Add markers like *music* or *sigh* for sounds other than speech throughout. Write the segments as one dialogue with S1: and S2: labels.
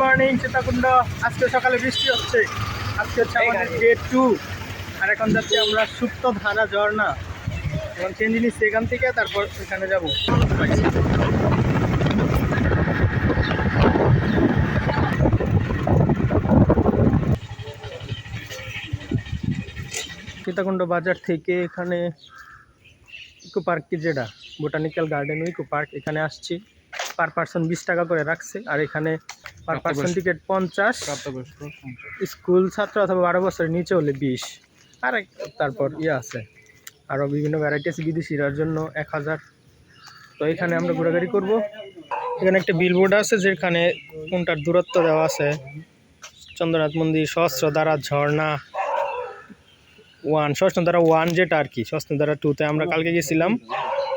S1: Morning Sitakunda. আজকে সকালে বৃষ্টি হচ্ছে। আজকে হচ্ছে আমাদের ডে টু আর এখন যাচ্ছি আমরা সুপ্ত ধারা ঝর্ণা। এবং চেঞ্জ নিচ্ছি এখান থেকে তারপর এখানে যাব। সীতাকুণ্ড বাজার থেকে এখানে ইকো পার্ক কি যেটা? Botanical garden eco park. এখানে আসছি। পার পার্সন বিশ টাকা করে রাখছে। আর এখানে পার পার্সন টিকিট পঞ্চাশ স্কুল ছাত্র অথবা বারো বছরের নিচে হলে বিশ। আর তারপর ইয়ে আছে। আরও বিভিন্ন ভ্যারাইটি আছে বিদেশিরার জন্য এক হাজার। তো এখানে আমরা ঘোরাঘুরি করব। এখানে একটা বিলবোর্ড আছে যেখানে কোনটার দূরত্ব দেওয়া আছে। চন্দ্রনাথ মন্দির সহস্র দ্বারা ঝর্ণা ওয়ান সহস্র দ্বারা ওয়ান যেটা আর কি সহস্র দ্বারা টুতে আমরা কালকে গেছিলাম।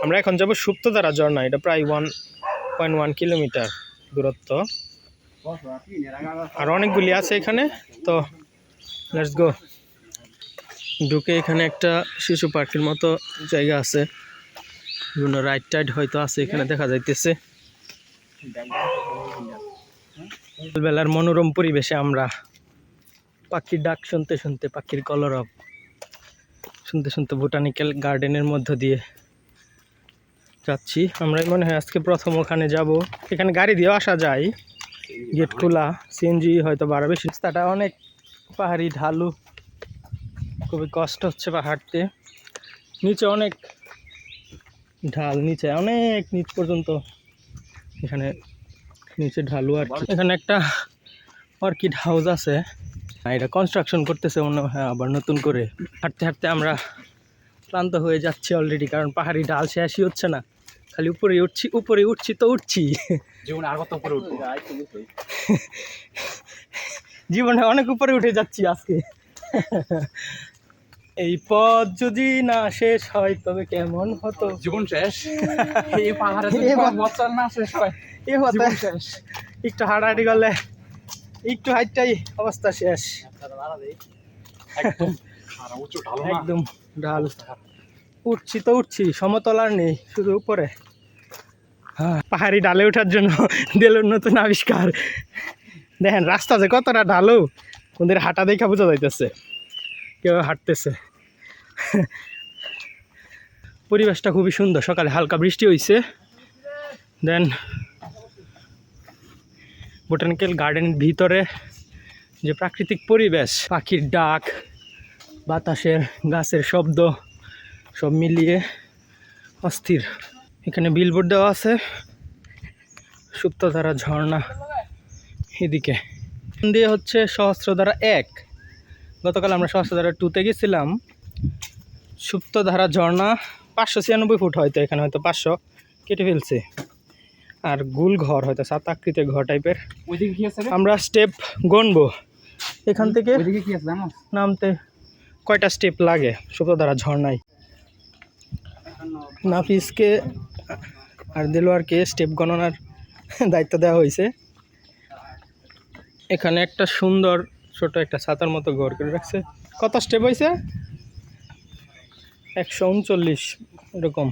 S1: আমরা এখন যাব সুপ্ত দ্বারা ঝর্ণা এটা প্রায় ওয়ান পয়েন্ট ওয়ান কিলোমিটার দূরত্ব। আর অনেকগুলি আছে এখানে, তো লেটস গো ঢুকে এখানে একটা শিশু পার্কের মতো জায়গা আছে। বিভিন্ন রাইড টাইড হয়তো আছে এখানে, দেখা যাইতেছে। বেলার মনোরম পরিবেশে আমরা পাখির ডাক শুনতে শুনতে, পাখির কলরব, শুনতে শুনতে বোটানিক্যাল গার্ডেনের মধ্য দিয়ে যাচ্ছি। আমরা মনে হয় আজকে প্রথম ওখানে যাব। এখানে গাড়ি দিয়েও আসা যায়। গেট খোলা সিএনজি হয়তো বাড়াবে। রাস্তাটা অনেক পাহাড়ি, ঢালু। খুবই কষ্ট হচ্ছে পাহাড়তে। নিচে অনেক ঢাল, নিচে অনেক নিচ পর্যন্ত। এখানে নিচে ঢালু আর এখানে একটা অর্কিড হাউস আছে। আর এটা কনস্ট্রাকশন করতেছে মনে হয় আবার নতুন করে। হাঁটতে হাঁটতে আমরা ক্লান্ত হয়ে যাচ্ছি অলরেডি কারণ পাহাড়ি ঢাল শেষই হচ্ছে না। খালি উপরে উঠছি উপরে উঠছি তো উঠছি।
S2: জীবনে আর কত উপরে উঠবো?
S1: জীবনে অনেক উপরে উঠে যাচ্ছি আজকে। এই পথ যদি না শেষ হয় তবে কেমন হতো?
S2: জীবন শেষ? এই পাহাড়ে বছর না শেষ হয়
S1: এ হতে
S2: শেষ।
S1: একটু হাঁটাহাঁটি করলে একটু হাইটটাই অবস্থা শেষ।
S2: একদম।
S1: একদম ঢাল। উঠছি তো উঠছি সমতল আর নেই শুধু উপরে। হ্যাঁ, পাহাড়ি ডালে ওঠার জন্য দিলের নতুন আবিষ্কার। দেখেন রাস্তা যে কতটা ঢালু ওদের হাঁটা দেখা বোঝা যাইতেছে। কেউ হাঁটতেছে। পরিবেশটা খুবই সুন্দর সকালে হালকা বৃষ্টি হয়েছে দেন বোটানিক্যাল গার্ডেনের ভিতরে যে প্রাকৃতিক পরিবেশ পাখির ডাক বাতাসের গাছের শব্দ সব মিলিয়ে অস্থির। এখানে বিলবোর্ড দেওয়া আছে। সুপ্তধারা ঝর্ণা এদিকে। দিয়ে হচ্ছে সহস্রধারা এক। গতকাল আমরা সহস্রধারা টুতে গেছিলাম। সুপ্তধারা ঝর্ণা পাঁচশো ছিয়ানব্বই ফুট হয়তো এখানে হয়তো পাঁচশো কেটে ফেলছে। আর গুল ঘর হয়তো সাত আকৃতির ঘর টাইপের আমরা স্টেপ গণবো। এখান থেকে নামতে কয়টা স্টেপ লাগে সুপ্রধারা ঝর্ণায়? নাফিসকে আর দেলোয়ারকে স্টেপ গণনার দায়িত্ব দেওয়া হয়েছে। এখানে একটা সুন্দর ছোট একটা ছাতার মতো ঘর করে রাখছে। কত স্টেপ হয়েছে? একশো উনচল্লিশ, এরকম।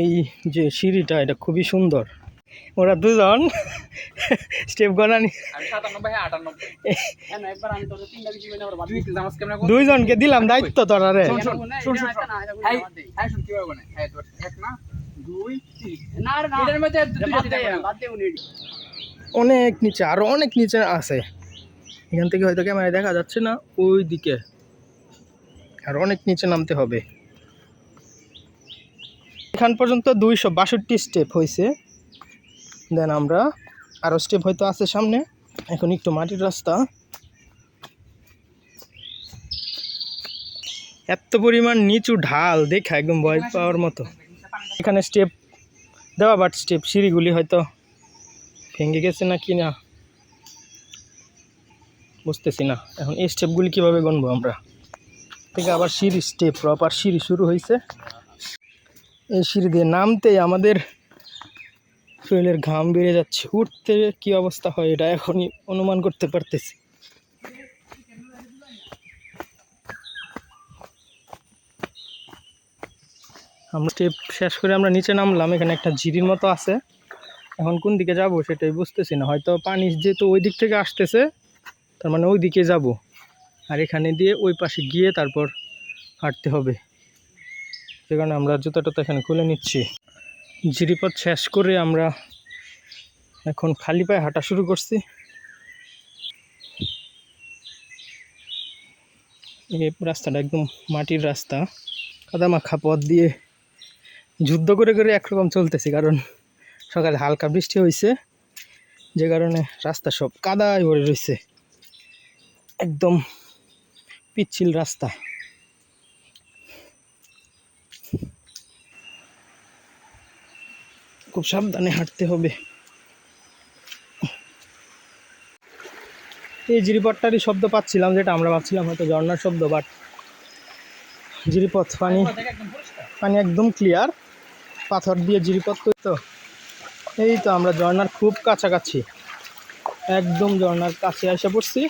S1: এই যে সিঁড়িটা, এটা খুবই সুন্দর। ওরা দুজন স্টেপ গণানি
S2: আমি সাতানব্বই হ্যাঁ
S1: দুইজনকে দিলাম দায়িত্ব তোরা রে
S2: না দুইটা দিতে
S1: অনেক নিচে আরও অনেক নিচে আছে। এখান থেকে হয়তো ক্যামেরায় দেখা যাচ্ছে না ওই দিকে আর অনেক নিচে নামতে হবে। এখান পর্যন্ত দুইশো বাষট্টি স্টেপ হয়েছে দেন আমরা আরও স্টেপ হয়তো আছে সামনে। এখন একটু মাটির রাস্তা। এত পরিমাণ নিচু ঢাল, দেখা একদম ভয় পাওয়ার মতো। এখানে স্টেপ দেওয়া বাট স্টেপ সিঁড়িগুলি হয়তো ভেঙে গেছে না কি না, বুঝতেছি না। এখন এই স্টেপগুলি কীভাবে গণবো আমরা? থেকে আবার সিঁড়ি স্টেপ প্রপার সিঁড়ি শুরু হয়েছে এই সিঁড়ি দিয়ে নামতেই আমাদের শরীরের ঘাম বেড়ে যাচ্ছে। উঠতে কি অবস্থা হয় এটা এখনই অনুমান করতে পারতেছি। আমরা স্টেপ শেষ করে আমরা নিচে নামলাম, এখানে একটা ঝিরির মতো আছে। এখন কোন দিকে যাব সেটাই বুঝতেছি না, হয়তো পানি যেহেতু ওই দিক থেকে আসতেছে, তার মানে ওই দিকে যাব। আর এখানে দিয়ে ওই পাশে গিয়ে তারপর হাঁটতে হবে। সে কারণে আমরা জুতা টুতা এখানে খুলে নিচ্ছি। জিরিপথ শেষ করে আমরা এখন খালি পায়ে হাঁটা শুরু করছি। এই রাস্তাটা একদম মাটির রাস্তা। কাদামাখা পথ দিয়ে যুদ্ধ করে করে একরকম চলতেছি, কারণ সকালে হালকা বৃষ্টি হয়েছে, যে কারণে রাস্তা সব কাদায় ভরে রয়েছে। একদম পিচ্ছিল রাস্তা। খুব সাবধানে হাঁটতে হবে। এই জিরিপথটারই শব্দ পাচ্ছিলাম, যেটা আমরা ভাবছিলাম হয়তো ঝর্নার শব্দ বাট জিরিপথ পানি পানি একদম ক্লিয়ার পাথর দিয়ে জিরিপথ তো। এই তো আমরা ঝর্ণার খুব কাছাকাছি। একদম ঝর্ণার কাছে এসে পড়ছি।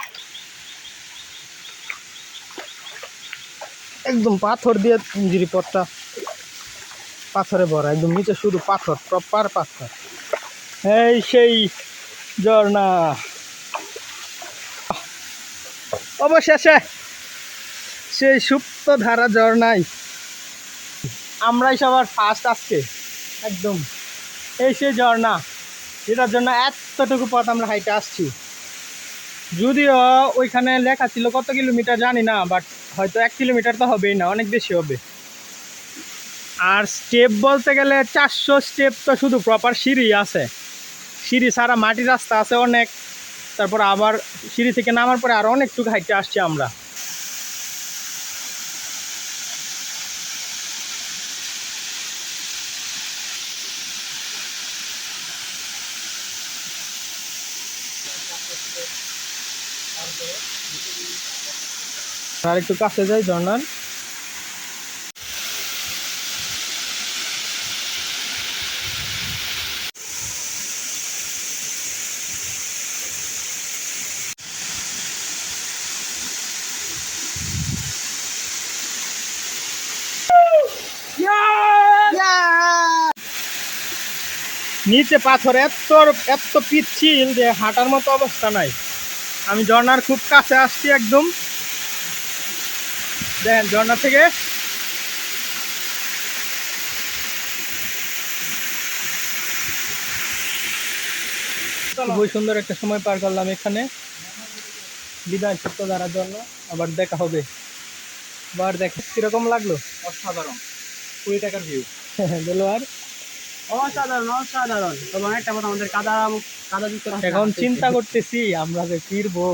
S1: একদম পাথর দিয়ে জিরিপথটা পাথরে ভরা, একদম নিচে শুধু পাথর প্রপার পাথর। এই সেই ঝর্ণা। অবশেষে সেই সুপ্ত ধারা ঝর্ণাই আমরাই সবার ফার্স্ট আজকে, একদম। এই সেই ঝর্ণা, যেটার জন্য এতটুকু পথ আমরা হাইটে আসছি। যদিও ওইখানে লেখা ছিল কত কিলোমিটার জানি না বাট হয়তো এক কিলোমিটার তো হবেই না, অনেক বেশি হবে। আর স্টেপ বলতে গেলে চারশো স্টেপ তো শুধু প্রপার সিঁড়ি আছে। সিঁড়ি ছাড়া মাটির রাস্তা আছে অনেক। তারপর আবার সিঁড়ি থেকে নামার পরে আরও অনেকটুকু হাইটে আসছি আমরা। আর একটু কাছে যাই ঝর্ণার নিচে পাথর এত এত পিচ্ছিল যে হাঁটার মতো অবস্থা নাই। আমি ঝর্ণার খুব কাছে আসছি একদম। দেখেন ঝর্ণা থেকে খুবই সুন্দর একটা সময় পার করলাম এখানে। বিদায় সত্য দ্বারার জন্য আবার দেখা হবে। আবার দেখ কীরকম লাগল।
S2: অসাধারণ। কুড়ি টাকার ভিউ
S1: বলো আর
S2: অসাধারণ অসাধারণ। তবে অনেকটা মতো আমাদের কাদা কাদা যুক্ত
S1: এখন চিন্তা করতেছি আমরা যে ফিরবো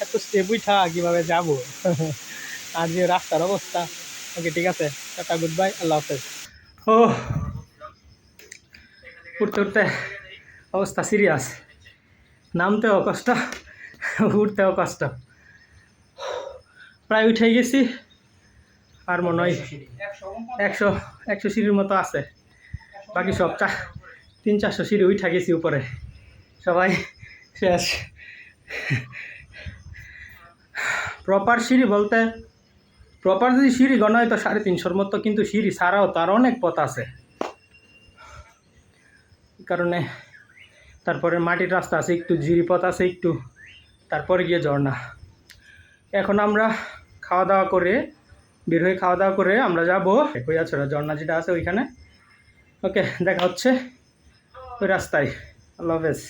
S1: এত স্টেপ উঠা কীভাবে যাব? *laughs* আর যে রাস্তার অবস্থা। ওকে ঠিক আছে টাটা গুড বাই আল্লাহ হাফেজ। ও উঠতে উঠতে অবস্থা সিরিয়াস নামতেও কষ্ট উঠতেও কষ্ট। প্রায় উঠে গেছি আর মনে হয় একশো একশো সিঁড়ির মতো আছে। বাকি সব চা তিন চারশো সিঁড়ি উঠা গেছি উপরে। সবাই শেষ। প্রপার সিঁড়ি বলতে প্রপার যদি সিঁড়ি গণা হয় তো সাড়ে তিনশোর মতো, কিন্তু সিঁড়ি ছাড়াও তার অনেক পথ আছে। কারণে তারপরে মাটির রাস্তা আছে, একটু জিরি পথ আছে, একটু তারপরে গিয়ে ঝর্ণা। এখন আমরা খাওয়া দাওয়া করে বের হয়ে খাওয়া দাওয়া করে আমরা যাব। কইয়াছড়া ঝর্ণা যেটা আছে ওইখানে। ওকে দেখা হচ্ছে ওই রাস্তায়। আল্লাহ হাফেজ।